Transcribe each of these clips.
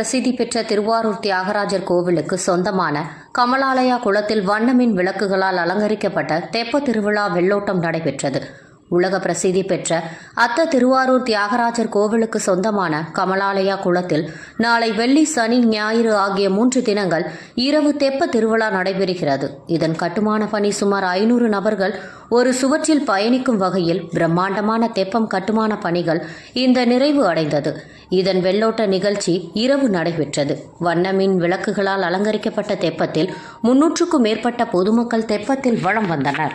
பிரசித்தி பெற்ற திருவாரூர் தியாகராஜர் கோவிலுக்கு சொந்தமான கமலாலயா குளத்தில் வண்ணமின் விளக்குகளால் அலங்கரிக்கப்பட்ட தெப்ப திருவிழா வெள்ளோட்டம் நடைபெற்றது. உலக பிரசித்தி பெற்ற அத்த திருவாரூர் தியாகராஜர் கோவிலுக்கு சொந்தமான கமலாலயா குளத்தில் நாளை வெள்ளி சனி ஞாயிறு ஆகிய மூன்று தினங்கள் இரவு தெப்ப திருவிழா நடைபெறுகிறது. இதன் கட்டுமான பணி சுமார் ஐநூறு நபர்கள் ஒரு சுவற்றில் பயணிக்கும் வகையில் பிரம்மாண்டமான தெப்பம் கட்டுமான பணிகள் இந்த நிறைவு அடைந்தது. இதன் வெள்ளோட்ட நிகழ்ச்சி இரவு நடைபெற்றது. வண்ணமின் விளக்குகளால் அலங்கரிக்கப்பட்ட தெப்பத்தில் முன்னூற்றுக்கும் மேற்பட்ட பொதுமக்கள் தெப்பத்தில் வலம் வந்தனர்.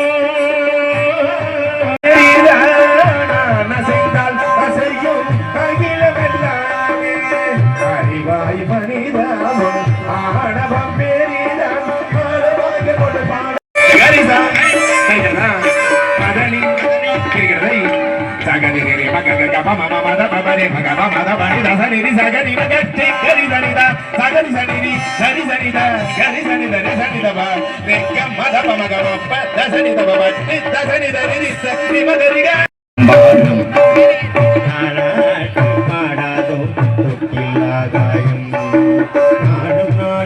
சகரி நிரி மகக கப மம மத பபரி மக மம மத பனி தச நிரி சகரி மகட்டி கரி சனித சகரி சனிரி சரி சனித கரி சனித ரி சனித ப ரெக்க மத பமக மப்ப தசனித பப தசனித நிரி சரி மகரிக